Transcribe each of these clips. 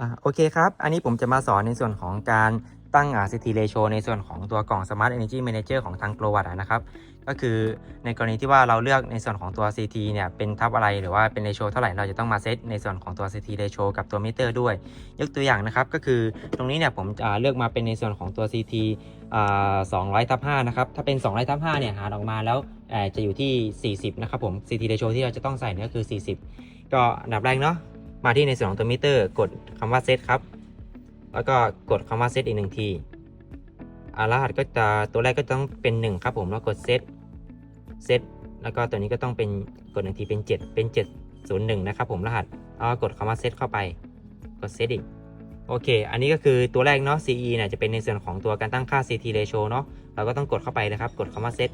อ่าโอเคครับ อันนี้ผมจะมาสอนในส่วนของการตั้งอ่า CT ratio ในส่วนของตัวกล่อง Smart Energy Manager ของทาง Grow Watt อะนะครับ ก็คือในกรณีที่ว่าเราเลือกในส่วนของตัว CT เนี่ยเป็นทับอะไรหรือว่าเป็น ratio เท่าไหร่เราจะต้องมาเซตในส่วนของตัว CT ratio กับตัวมิเตอร์ด้วย ยกตัวอย่างนะครับก็คือตรงนี้เนี่ยผมอ่าเลือกมาเป็นในส่วนของตัว CT อ่า200ทับ5นะครับ ถ้าเป็น200ทับ5เนี่ยหารออกมาแล้วจะอยู่ที่ 40 นะครับผม CT ratio ที่เราจะต้องใส่เนี่ยก็คือ 40 ก็อันดับแรกเนาะ มาที่ในส่วนของตัวมิเตอร์ กดคำว่าเซตครับ แล้วก็กดคำว่าเซตอีกหนึ่งทีอารหัสก็จะตัวแรกก็ต้องเป็น 1 ครับผมแล้วกดเซตเซตแล้วก็ตัวนี้ก็ต้องเป็นกดหนึ่งทีเป็น 7 เป็น 701 นะครับผมรหัสแล้วกดคำว่าเซตเข้าไป กดเซตอีกโอเค อันนี้ก็คือตัวแรกเนาะ CE เนี่ยจะเป็นในส่วนของตัวการตั้งค่า CT ratio เนาะ เราก็ต้องกดเข้าไปนะครับ กดคำว่าเซต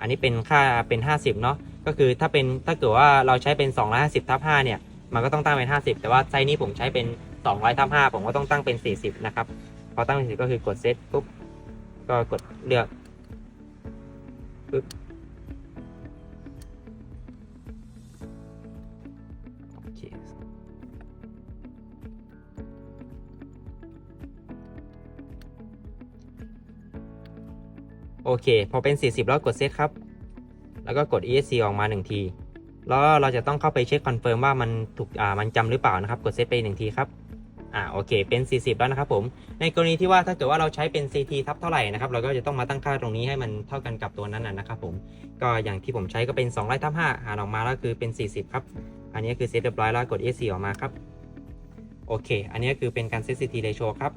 อันนี้เป็นค่าเป็น 50 เนาะ ก็คือถ้าเป็นถ้าเกิดว่าเราใช้เป็น 250ทับ5เนี่ย มันก็ต้องตั้งเป็น 50 แต่ว่าไซส์นี้ผมใช้เป็น200ทับ5ผมก็ต้องตั้งเป็น 40 นะครับ พอตั้งเป็น40ก็คือกดเซตปุ๊บ ก็กดเลือกปุ๊บโอเคโอเคพอเป็น 40 แล้วกดเซตครับ แล้วก็กด ESC ออกมา 1 ที แล้วเราจะต้องเข้าไปเช็คคอนเฟิร์มว่ามันถูกอ่ามันจำหรือเปล่านะครับ กดเซตไป1ทีครับอ่าโอเคเป็น 40 แล้วนะครับผม ในกรณีที่ว่าถ้าเกิดว่าเราใช้เป็น CT ทับเท่าไหร่นะครับเราก็จะต้องมาตั้งค่าตรงนี้ให้มันเท่ากันกับตัวนั้นนะครับผมก็อย่างที่ผมใช้ก็เป็น200ทับ5หารออกมาแล้วคือเป็น 40 ครับ อันนี้คือเซตเรียบร้อยแล้วกด ESC ออกมาครับโอเค อันนี้คือเป็นการเซต CT ratio ครับ